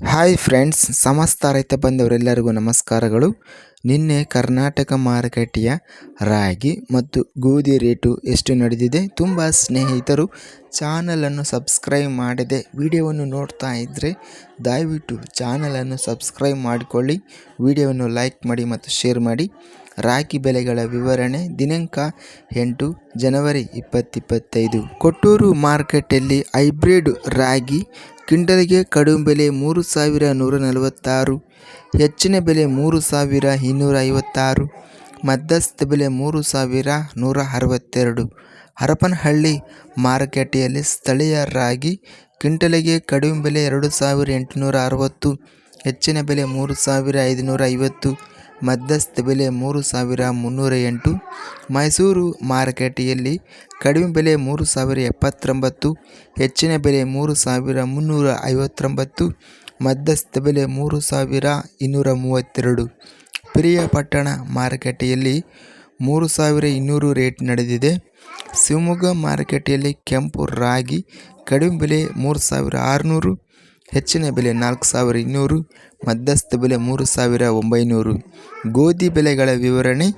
Hi friends ಸಮಸ್ತ ರೈತ ಬಂದವರೆಲ್ಲರಿಗೂ ನಮಸ್ಕಾರಗಳು. ನಿನ್ನೆ ಕರ್ನಾಟಕ ಮಾರುಕಟ್ಟೆಯ ರಾಗಿ ಮತ್ತು ಗೋಧಿ ರೇಟು ಎಷ್ಟು ನಡೆದಿದೆ ತುಂಬ ಸ್ನೇಹಿತರು ಚಾನಲನ್ನು ಸಬ್ಸ್ಕ್ರೈಬ್ ಮಾಡದೆ ವಿಡಿಯೋವನ್ನು ನೋಡ್ತಾ ಇದ್ದರೆ ದಯವಿಟ್ಟು ಚಾನಲನ್ನು ಸಬ್ಸ್ಕ್ರೈಬ್ ಮಾಡಿಕೊಳ್ಳಿ, ವಿಡಿಯೋವನ್ನು ಲೈಕ್ ಮಾಡಿ ಮತ್ತು ಶೇರ್ ಮಾಡಿ. ರಾಗಿ ಬೆಲೆಗಳ ವಿವರಣೆ ದಿನಾಂಕ ಎಂಟು ಜನವರಿ ಇಪ್ಪತ್ತಿಪ್ಪತ್ತೈದು ಕೊಟ್ಟೂರು ಮಾರ್ಕೆಟಲ್ಲಿ ಹೈಬ್ರಿಡ್ ರಾಗಿ ಕ್ವಿಂಟಲ್ಗೆ ಕಡಿಮೆ ಬೆಲೆ ಮೂರು ಸಾವಿರ ನೂರ ನಲವತ್ತಾರು, ಹೆಚ್ಚಿನ ಬೆಲೆ ಮೂರು ಸಾವಿರ ಇನ್ನೂರ ಐವತ್ತಾರು, ಮಧ್ಯಸ್ಥ ಬೆಲೆ ಮೂರು ಸಾವಿರ ನೂರ ಅರವತ್ತೆರಡು. ಹರಪನಹಳ್ಳಿ ಮಾರುಕಟ್ಟೆಯಲ್ಲಿ ಸ್ಥಳೀಯ ರಾಗಿ ಕ್ವಿಂಟಲಿಗೆ ಕಡಿಮೆ ಬೆಲೆ ಎರಡು ಸಾವಿರ ಎಂಟುನೂರ ಅರವತ್ತು, ಹೆಚ್ಚಿನ ಬೆಲೆ ಮೂರು ಸಾವಿರ ಐದುನೂರ ಐವತ್ತು ಮಧ್ಯಸ್ಥ ಬೆಲೆ ಮೂರು ಸಾವಿರ ಮುನ್ನೂರ ಎಂಟು, ಮೈಸೂರು ಮಾರುಕಟ್ಟೆಯಲ್ಲಿ ಕಡಿಮೆ ಬೆಲೆ ಮೂರು ಸಾವಿರ ಎಪ್ಪತ್ತೊಂಬತ್ತು, ಹೆಚ್ಚಿನ ಬೆಲೆ ಮೂರು ಸಾವಿರ ಮುನ್ನೂರ ಐವತ್ತೊಂಬತ್ತು, ಮಧ್ಯಸ್ಥ ಬೆಲೆ ಮೂರು ಸಾವಿರ ಇನ್ನೂರ ಮೂವತ್ತೆರಡು. ಪ್ರಿಯಪಟ್ಟಣ ಮಾರುಕಟ್ಟೆಯಲ್ಲಿ ಮೂರು ಸಾವಿರ ಇನ್ನೂರು ರೇಟ್ ನಡೆದಿದೆ. ಶಿವಮೊಗ್ಗ ಮಾರುಕಟ್ಟೆಯಲ್ಲಿ ಕೆಂಪು ರಾಗಿ ಕಡಿಮೆ ಬೆಲೆ ಮೂರು ಸಾವಿರ ಆರುನೂರು ಹೆಚ್ಚಿನ ಬೆಲೆ ನಾಲ್ಕು ಸಾವಿರ ಇನ್ನೂರು, ಮಧ್ಯಸ್ಥ ಬೆಲೆ ಮೂರು ಸಾವಿರ ಒಂಬೈನೂರು. ಗೋಧಿ ಬೆಲೆಗಳ ವಿವರಣೆ.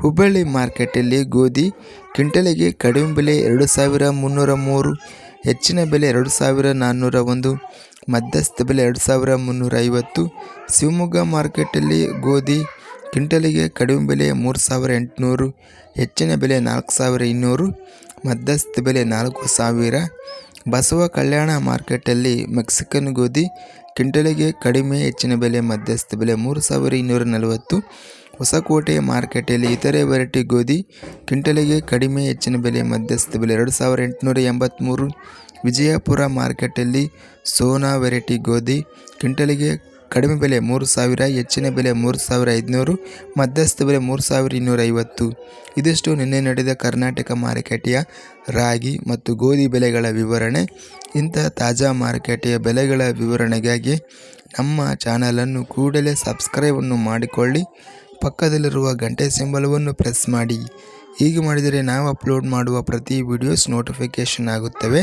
ಹುಬ್ಬಳ್ಳಿ ಮಾರ್ಕೆಟಲ್ಲಿ ಗೋಧಿ ಕ್ವಿಂಟಲಿಗೆ ಕಡಿಮೆ ಬೆಲೆ ಎರಡು ಸಾವಿರ ಮುನ್ನೂರ ಮೂರು, ಹೆಚ್ಚಿನ ಬೆಲೆ ಎರಡು ಸಾವಿರ ನಾನ್ನೂರ ಒಂದು, ಮಧ್ಯಸ್ಥ ಬೆಲೆ ಎರಡು ಸಾವಿರ ಮುನ್ನೂರ ಐವತ್ತು. ಶಿವಮೊಗ್ಗ ಮಾರ್ಕೆಟಲ್ಲಿ ಗೋಧಿ ಕ್ವಿಂಟಲಿಗೆ ಕಡಿಮೆ ಬೆಲೆ ಮೂರು ಸಾವಿರ ಎಂಟುನೂರು, ಹೆಚ್ಚಿನ ಬೆಲೆ ನಾಲ್ಕು ಸಾವಿರ ಇನ್ನೂರು, ಮಧ್ಯಸ್ಥ ಬೆಲೆ ನಾಲ್ಕು ಸಾವಿರ. ಬಸವ ಕಲ್ಯಾಣ ಮಾರ್ಕೆಟಲ್ಲಿ ಮೆಕ್ಸಿಕನ್ ಗೋಧಿ ಕ್ವಿಂಟಲಿಗೆ ಕಡಿಮೆ ಹೆಚ್ಚಿನ ಬೆಲೆ, ಮಧ್ಯಸ್ಥ ಬೆಲೆ ಮೂರು ಸಾವಿರ ಇನ್ನೂರ ನಲವತ್ತು. ಹೊಸಕೋಟೆ ಮಾರ್ಕೆಟಲ್ಲಿ ಇತರೆ ವೆರೈಟಿ ಗೋಧಿ ಕ್ವಿಂಟಲಿಗೆ ಕಡಿಮೆ ಹೆಚ್ಚಿನ ಬೆಲೆ, ಮಧ್ಯಸ್ಥ ಬೆಲೆ ಎರಡು ಸಾವಿರ ಎಂಟುನೂರ ಎಂಬತ್ತ್ಮೂರು ವಿಜಯಪುರ ಮಾರ್ಕೆಟಲ್ಲಿ ಸೋನಾ ವೆರೈಟಿ ಗೋಧಿ ಕ್ವಿಂಟಲಿಗೆ ಕಡಿಮೆ ಬೆಲೆ ಮೂರು ಸಾವಿರ, ಹೆಚ್ಚಿನ ಬೆಲೆ ಮೂರು ಸಾವಿರ ಐದುನೂರು, ಮಧ್ಯಸ್ಥ ಬೆಲೆ ಮೂರು ಸಾವಿರ ಇನ್ನೂರ ಐವತ್ತು. ಇದಿಷ್ಟು ನಿನ್ನೆ ನಡೆದ ಕರ್ನಾಟಕ ಮಾರುಕಟ್ಟೆಯ ರಾಗಿ ಮತ್ತು ಗೋಧಿ ಬೆಲೆಗಳ ವಿವರಣೆ. ಇಂತಹ ತಾಜಾ ಮಾರುಕಟ್ಟೆಯ ಬೆಲೆಗಳ ವಿವರಣೆಗಾಗಿ ನಮ್ಮ ಚಾನಲನ್ನು ಕೂಡಲೇ ಸಬ್ಸ್ಕ್ರೈಬನ್ನು ಮಾಡಿಕೊಳ್ಳಿ. ಪಕ್ಕದಲ್ಲಿರುವ ಗಂಟೆ ಸಿಂಬಲವನ್ನು ಪ್ರೆಸ್ ಮಾಡಿ. ಹೀಗೆ ಮಾಡಿದರೆ ನಾವು ಅಪ್ಲೋಡ್ ಮಾಡುವ ಪ್ರತಿ ವಿಡಿಯೋಸ್ ನೋಟಿಫಿಕೇಷನ್ ಆಗುತ್ತವೆ.